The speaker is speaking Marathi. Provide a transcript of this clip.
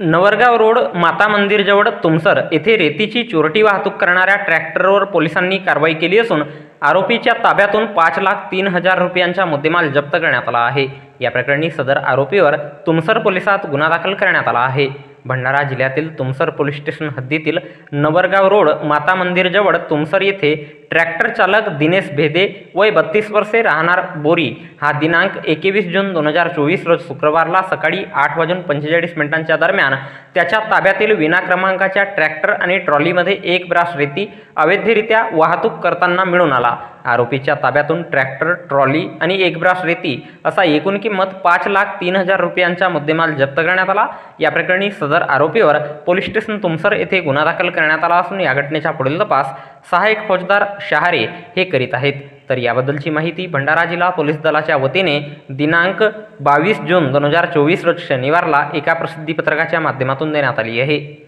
नवरगाव रोड माता मंदिरजवळ तुमसर येथे रेतीची चोरटी वाहतूक करणाऱ्या ट्रॅक्टरवर पोलिसांनी कारवाई केली असून आरोपीच्या ताब्यातून पाच लाख तीन हजार रुपयांचा मुद्देमाल जप्त करण्यात आला आहे. या प्रकरणी सदर आरोपीवर तुमसर पोलिसात गुन्हा दाखल करण्यात आला आहे. भंडारा जिल्ह्यातील तुमसर पोलीस स्टेशन हद्दीतील नवरगाव रोड माता मंदिरजवळ तुमसर येथे ट्रॅक्टर चालक दिनेश भेदे वय बत्तीस वर्षे राहणार बोरी. हा दिनांक एकवीस जून दोन हजार चोवीस रोज शुक्रवारला सकाळी आठ वाजून पंचेचाळीस मिनिटांच्या दरम्यान त्याच्या ताब्यातील विना क्रमांकाच्या ट्रॅक्टर आणि ट्रॉलीमध्ये एक ब्रास रेती अवैधरित्या वाहतूक करताना मिळून आला. आरोपीच्या ताब्यातून ट्रॅक्टर ट्रॉली आणि एक ब्रास रेती असा एकूण किंमत पाच लाख तीन हजार रुपयांचा मुद्देमाल जप्त करण्यात आला. या प्रकरणी सदर आरोपीवर पोलीस स्टेशन तुमसर येथे गुन्हा दाखल करण्यात आला असून या घटनेचा पुढील तपास सहाय्यक फौजदार शहारे हे करीत आहेत. तर याबद्दलची माहिती भंडारा जिल्हा पोलीस दलाच्या वतीने दिनांक बावीस जून दोन हजार चोवीस रोज शनिवारला एका प्रसिद्धीपत्रकाच्या माध्यमातून देण्यात आली आहे.